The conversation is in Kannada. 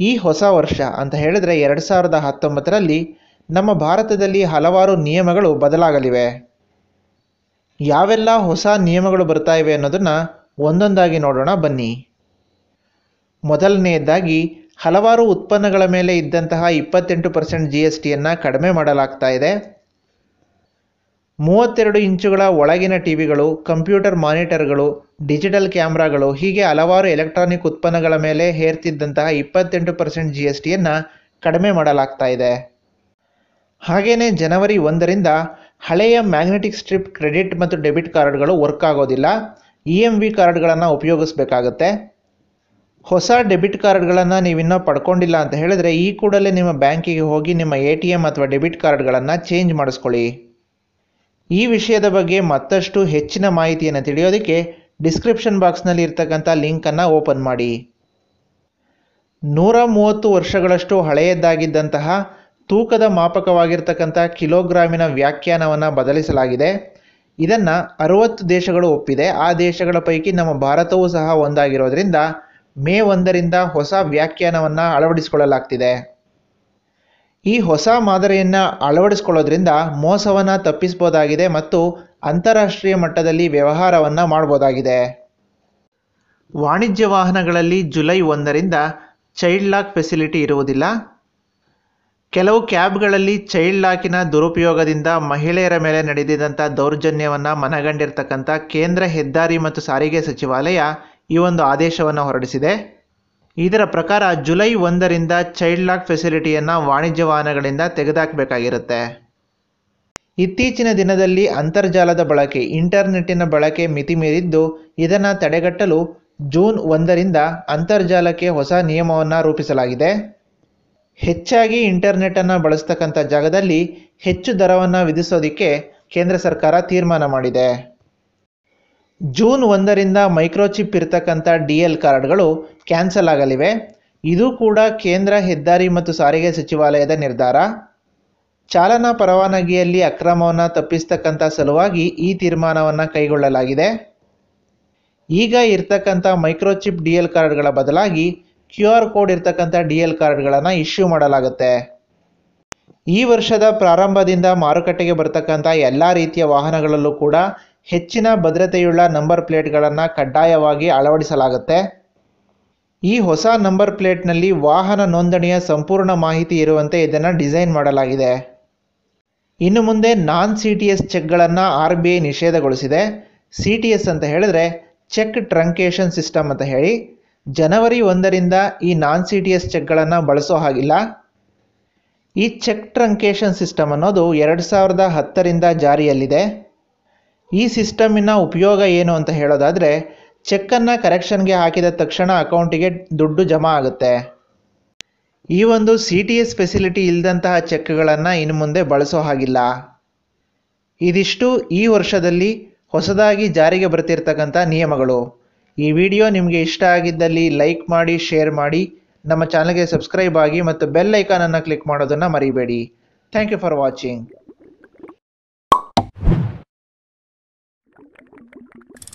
ಈ ಹೊಸ ವರ್ಷ ಅಂತ ಹೇಳಿದ್ರೆ ಎರಡು ಸಾವಿರದ ಹತ್ತೊಂಬತ್ತರಲ್ಲಿ ನಮ್ಮ ಭಾರತದಲ್ಲಿ ಹಲವಾರು ನಿಯಮಗಳು ಬದಲಾಗಲಿವೆ. ಯಾವೆಲ್ಲ ಹೊಸ ನಿಯಮಗಳು ಬರ್ತಾ ಇವೆ ಅನ್ನೋದನ್ನು ಒಂದೊಂದಾಗಿ ನೋಡೋಣ, ಬನ್ನಿ. ಮೊದಲನೆಯದಾಗಿ, ಹಲವಾರು ಉತ್ಪನ್ನಗಳ ಮೇಲೆ ಇದ್ದಂತಹ ಇಪ್ಪತ್ತೆಂಟು ಪರ್ಸೆಂಟ್ ಜಿ ಎಸ್ ಟಿಯನ್ನು ಕಡಿಮೆ ಮಾಡಲಾಗ್ತಾ ಇದೆ. ಮೂವತ್ತೆರಡು ಇಂಚುಗಳ ಒಳಗಿನ ಟಿವಿಗಳು, ಕಂಪ್ಯೂಟರ್ ಮಾನಿಟರ್ಗಳು, ಡಿಜಿಟಲ್ ಕ್ಯಾಮ್ರಾಗಳು, ಹೀಗೆ ಹಲವಾರು ಎಲೆಕ್ಟ್ರಾನಿಕ್ ಉತ್ಪನ್ನಗಳ ಮೇಲೆ ಹೇರ್ತಿದ್ದಂತಹ ಇಪ್ಪತ್ತೆಂಟು ಪರ್ಸೆಂಟ್ ಜಿ ಎಸ್ ಟಿಯನ್ನು ಕಡಿಮೆ ಮಾಡಲಾಗ್ತಾ ಇದೆ. ಹಾಗೆಯೇ ಜನವರಿ ಒಂದರಿಂದ ಹಳೆಯ ಮ್ಯಾಗ್ನೆಟಿಕ್ ಸ್ಟ್ರಿಪ್ ಕ್ರೆಡಿಟ್ ಮತ್ತು ಡೆಬಿಟ್ ಕಾರ್ಡ್ಗಳು ವರ್ಕ್ ಆಗೋದಿಲ್ಲ. ಇ ಎಂ ವಿ ಕಾರ್ಡ್ಗಳನ್ನು ಉಪಯೋಗಿಸ್ಬೇಕಾಗತ್ತೆ. ಹೊಸ ಡೆಬಿಟ್ ಕಾರ್ಡ್ಗಳನ್ನು ನೀವಿನ್ನೂ ಪಡ್ಕೊಂಡಿಲ್ಲ ಅಂತ ಹೇಳಿದ್ರೆ ಈ ಕೂಡಲೇ ನಿಮ್ಮ ಬ್ಯಾಂಕಿಗೆ ಹೋಗಿ ನಿಮ್ಮ ಎ ಟಿ ಎಂ ಅಥವಾ ಡೆಬಿಟ್ ಕಾರ್ಡ್ಗಳನ್ನು ಚೇಂಜ್ ಮಾಡಿಸ್ಕೊಳ್ಳಿ. ಈ ವಿಷಯದ ಬಗ್ಗೆ ಮತ್ತಷ್ಟು ಹೆಚ್ಚಿನ ಮಾಹಿತಿಯನ್ನು ತಿಳಿಯೋದಕ್ಕೆ ಡಿಸ್ಕ್ರಿಪ್ಷನ್ ಬಾಕ್ಸ್ನಲ್ಲಿ ಇರ್ತಕ್ಕಂಥ ಲಿಂಕನ್ನು ಓಪನ್ ಮಾಡಿ. ನೂರ ಮೂವತ್ತು ವರ್ಷಗಳಷ್ಟು ಹಳೆಯದ್ದಾಗಿದ್ದಂತಹ ತೂಕದ ಮಾಪಕವಾಗಿರ್ತಕ್ಕಂಥ ಕಿಲೋಗ್ರಾಮಿನ ವ್ಯಾಖ್ಯಾನವನ್ನು ಬದಲಿಸಲಾಗಿದೆ. ಇದನ್ನು ಅರುವತ್ತು ದೇಶಗಳು ಒಪ್ಪಿದೆ. ಆ ದೇಶಗಳ ಪೈಕಿ ನಮ್ಮ ಭಾರತವೂ ಸಹ ಒಂದಾಗಿರೋದ್ರಿಂದ ಮೇ ಒಂದರಿಂದ ಹೊಸ ವ್ಯಾಖ್ಯಾನವನ್ನು ಅಳವಡಿಸಿಕೊಳ್ಳಲಾಗ್ತಿದೆ. ಈ ಹೊಸ ಮಾದರಿಯನ್ನು ಅಳವಡಿಸ್ಕೊಳ್ಳೋದ್ರಿಂದ ಮೋಸವನ್ನು ತಪ್ಪಿಸ್ಬೋದಾಗಿದೆ ಮತ್ತು ಅಂತಾರಾಷ್ಟ್ರೀಯ ಮಟ್ಟದಲ್ಲಿ ವ್ಯವಹಾರವನ್ನು ಮಾಡ್ಬೋದಾಗಿದೆ. ವಾಣಿಜ್ಯ ವಾಹನಗಳಲ್ಲಿ ಜುಲೈ ಒಂದರಿಂದ ಚೈಲ್ಡ್ ಲಾಕ್ ಫೆಸಿಲಿಟಿ ಇರುವುದಿಲ್ಲ. ಕೆಲವು ಕ್ಯಾಬ್ಗಳಲ್ಲಿ ಚೈಲ್ಡ್ ಲಾಕಿನ ದುರುಪಯೋಗದಿಂದ ಮಹಿಳೆಯರ ಮೇಲೆ ನಡೆದಿದ್ದಂಥ ದೌರ್ಜನ್ಯವನ್ನು ಮನಗಂಡಿರ್ತಕ್ಕಂಥ ಕೇಂದ್ರ ಹೆದ್ದಾರಿ ಮತ್ತು ಸಾರಿಗೆ ಸಚಿವಾಲಯ ಈ ಒಂದು ಆದೇಶವನ್ನು ಹೊರಡಿಸಿದೆ. ಇದರ ಪ್ರಕಾರ ಜುಲೈ ಒಂದರಿಂದ ಚೈಲ್ಡ್ ಲಾಕ್ ಫೆಸಿಲಿಟಿಯನ್ನು ವಾಣಿಜ್ಯ ವಾಹನಗಳಿಂದ ತೆಗೆದುಹಾಕಬೇಕಾಗಿರುತ್ತೆ ಇತ್ತೀಚಿನ ದಿನದಲ್ಲಿ ಅಂತರ್ಜಾಲದ ಬಳಕೆ, ಇಂಟರ್ನೆಟ್ಟಿನ ಬಳಕೆ ಮಿತಿ ಮೀರಿದ್ದು ಇದನ್ನು ತಡೆಗಟ್ಟಲು ಜೂನ್ ಒಂದರಿಂದ ಅಂತರ್ಜಾಲಕ್ಕೆ ಹೊಸ ನಿಯಮವನ್ನು ರೂಪಿಸಲಾಗಿದೆ. ಹೆಚ್ಚಾಗಿ ಇಂಟರ್ನೆಟ್ಟನ್ನು ಬಳಸ್ತಕ್ಕಂಥ ಜಾಗದಲ್ಲಿ ಹೆಚ್ಚು ದರವನ್ನು ವಿಧಿಸೋದಕ್ಕೆ ಕೇಂದ್ರ ಸರ್ಕಾರ ತೀರ್ಮಾನ ಮಾಡಿದೆ. ಜೂನ್ ಒಂದರಿಂದ ಮೈಕ್ರೋಚಿಪ್ ಇರತಕ್ಕಂಥ ಡಿ ಎಲ್ ಕಾರ್ಡ್ಗಳು ಕ್ಯಾನ್ಸಲ್ ಆಗಲಿವೆ. ಇದು ಕೂಡ ಕೇಂದ್ರ ಹೆದ್ದಾರಿ ಮತ್ತು ಸಾರಿಗೆ ಸಚಿವಾಲಯದ ನಿರ್ಧಾರ. ಚಾಲನಾ ಪರವಾನಗಿಯಲ್ಲಿ ಅಕ್ರಮವನ್ನು ತಪ್ಪಿಸ್ತಕ್ಕಂಥ ಸಲುವಾಗಿ ಈ ತೀರ್ಮಾನವನ್ನು ಕೈಗೊಳ್ಳಲಾಗಿದೆ. ಈಗ ಇರ್ತಕ್ಕಂಥ ಮೈಕ್ರೋಚಿಪ್ ಡಿ ಎಲ್ ಕಾರ್ಡ್ಗಳ ಬದಲಾಗಿ ಕ್ಯೂ ಆರ್ ಕೋಡ್ ಇರ್ತಕ್ಕಂಥ ಡಿ ಎಲ್ ಕಾರ್ಡ್ಗಳನ್ನು ಇಶ್ಯೂ ಮಾಡಲಾಗುತ್ತೆ. ಈ ವರ್ಷದ ಪ್ರಾರಂಭದಿಂದ ಮಾರುಕಟ್ಟೆಗೆ ಬರ್ತಕ್ಕಂಥ ಎಲ್ಲ ರೀತಿಯ ವಾಹನಗಳಲ್ಲೂ ಕೂಡ ಹೆಚ್ಚಿನ ಭದ್ರತೆಯುಳ್ಳ ನಂಬರ್ ಪ್ಲೇಟ್ಗಳನ್ನು ಕಡ್ಡಾಯವಾಗಿ ಅಳವಡಿಸಲಾಗುತ್ತೆ. ಈ ಹೊಸ ನಂಬರ್ ಪ್ಲೇಟ್ನಲ್ಲಿ ವಾಹನ ನೋಂದಣಿಯ ಸಂಪೂರ್ಣ ಮಾಹಿತಿ ಇರುವಂತೆ ಇದನ್ನು ಡಿಸೈನ್ ಮಾಡಲಾಗಿದೆ. ಇನ್ನು ಮುಂದೆ ನಾನ್ ಸಿ ಟಿ ಎಸ್ ಚೆಕ್ಗಳನ್ನು ಆರ್ ಬಿ ಐ ನಿಷೇಧಗೊಳಿಸಿದೆ. ಸಿ ಟಿ ಎಸ್ ಅಂತ ಹೇಳಿದ್ರೆ ಚೆಕ್ ಟ್ರಂಕೇಶನ್ ಸಿಸ್ಟಮ್ ಅಂತ ಹೇಳಿ ಜನವರಿ ಒಂದರಿಂದ ಈ ನಾನ್ ಸಿ ಟಿ ಎಸ್ ಚೆಕ್ಗಳನ್ನು ಬಳಸೋ ಹಾಗಿಲ್ಲ. ಈ ಚೆಕ್ ಟ್ರಂಕೇಶನ್ ಸಿಸ್ಟಮ್ ಅನ್ನೋದು ಎರಡು ಸಾವಿರದ ಹತ್ತರಿಂದ ಜಾರಿಯಲ್ಲಿದೆ. ಈ ಸಿಸ್ಟಮಿನ ಉಪಯೋಗ ಏನು ಅಂತ ಹೇಳೋದಾದರೆ, ಚೆಕ್ಕನ್ನು ಕರೆಕ್ಷನ್ಗೆ ಹಾಕಿದ ತಕ್ಷಣ ಅಕೌಂಟಿಗೆ ದುಡ್ಡು ಜಮಾ ಆಗುತ್ತೆ. ಈ ಒಂದು ಸಿ ಟಿ ಎಸ್ ಫೆಸಿಲಿಟಿ ಇಲ್ಲದಂತಹ ಚೆಕ್ಗಳನ್ನು ಇನ್ನು ಮುಂದೆ ಬಳಸೋ ಹಾಗಿಲ್ಲ. ಇದಿಷ್ಟು ಈ ವರ್ಷದಲ್ಲಿ ಹೊಸದಾಗಿ ಜಾರಿಗೆ ಬರ್ತಿರ್ತಕ್ಕಂಥ ನಿಯಮಗಳು. ಈ ವಿಡಿಯೋ ನಿಮಗೆ ಇಷ್ಟ ಆಗಿದ್ದಲ್ಲಿ ಲೈಕ್ ಮಾಡಿ, ಶೇರ್ ಮಾಡಿ, ನಮ್ಮ ಚಾನಲ್ಗೆ ಸಬ್ಸ್ಕ್ರೈಬ್ ಆಗಿ ಮತ್ತು ಬೆಲ್ ಐಕಾನನ್ನು ಕ್ಲಿಕ್ ಮಾಡೋದನ್ನು ಮರಿಬೇಡಿ. Thank you for watching. Thank you.